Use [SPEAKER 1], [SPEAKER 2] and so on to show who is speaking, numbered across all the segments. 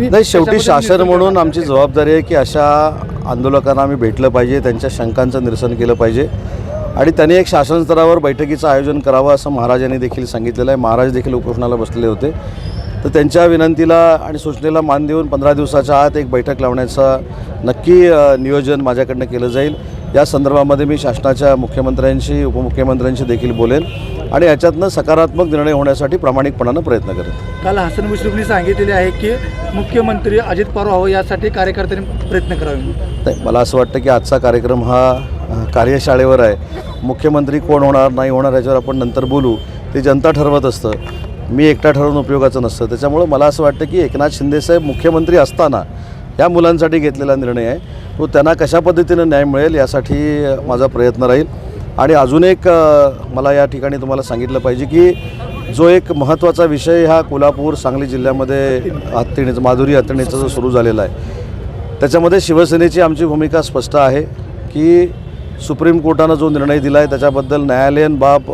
[SPEAKER 1] नाही शेवटी शासन म्हणून आमची जबाबदारी आहे की अशा आंदोलकांना आम्ही भेटलं पाहिजे त्यांच्या शंकांचं निरसन केलं पाहिजे. आणि त्यांनी एक शासन स्तरावर बैठकीचं आयोजन करावं असं महाराजांनी देखील सांगितलेलं आहे. महाराज देखील उपोषणाला बसलेले होते. तर त्यांच्या विनंतीला आणि सूचनेला मान देऊन पंधरा दिवसाच्या आत एक बैठक लावण्याचं नक्की नियोजन माझ्याकडनं केलं जाईल. या संदर्भामध्ये मी शासनाच्या मुख्यमंत्र्यांशी उपमुख्यमंत्र्यांशी देखील बोलेन आणि याच्यातनं सकारात्मक निर्णय होण्यासाठी प्रामाणिकपणानं प्रयत्न करेन.
[SPEAKER 2] काल हसन मुश्रीफनी सांगितलेले आहे की मुख्यमंत्री अजित पवार व्हावं यासाठी कार्यकर्त्यांनी प्रयत्न करावे.
[SPEAKER 1] नाही मला असं वाटतं की आजचा कार्यक्रम हा कार्यशाळेवर आहे. मुख्यमंत्री कोण होणार नाही होणार याच्यावर आपण नंतर बोलू. ते जनता ठरवत असतं. मी एकटा ठरवून उपयोगाचं नसतं. त्याच्यामुळं मला असं वाटतं की एकनाथ शिंदेसाहेब मुख्यमंत्री असताना या मुलांसाठी घेतलेला निर्णय आहे. तो त्यांना कशा पद्धतीनं न्याय मिळेल यासाठी माझा प्रयत्न राहील. आणि अजून एक मला या ठिकाणी तुम्हाला सांगितलं पाहिजे की जो एक महत्त्वाचा विषय हा कोल्हापूर सांगली जिल्ह्यामध्ये हत्तीणीचं माधुरी हत्तीणीचा जो सुरू झालेला आहे त्याच्यामध्ये शिवसेनेची आमची भूमिका स्पष्ट आहे की सुप्रीम कोर्टानं जो निर्णय दिला आहे त्याच्याबद्दल न्यायालयीन बाब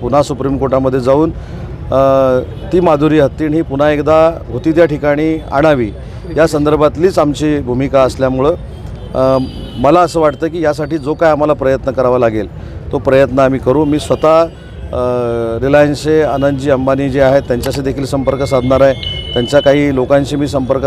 [SPEAKER 1] पुन्हा सुप्रीम कोर्टामध्ये जाऊन ती माधुरी हत्तीण ही पुन्हा एकदा होती त्या ठिकाणी आणावी. या संदर्भातलीच आमची भूमिका असल्यामुळं मला असं वाटतं की यासाठी जो काय आम्हाला प्रयत्न करावा लागेल तो प्रयत्न आम्ही करू. मी स्वतः रिलायन्सचे आनंदजी अंबानी जे आहेत त्यांच्याशी देखील संपर्क साधणार आहे. त्यांच्या काही लोकांशी मी संपर्क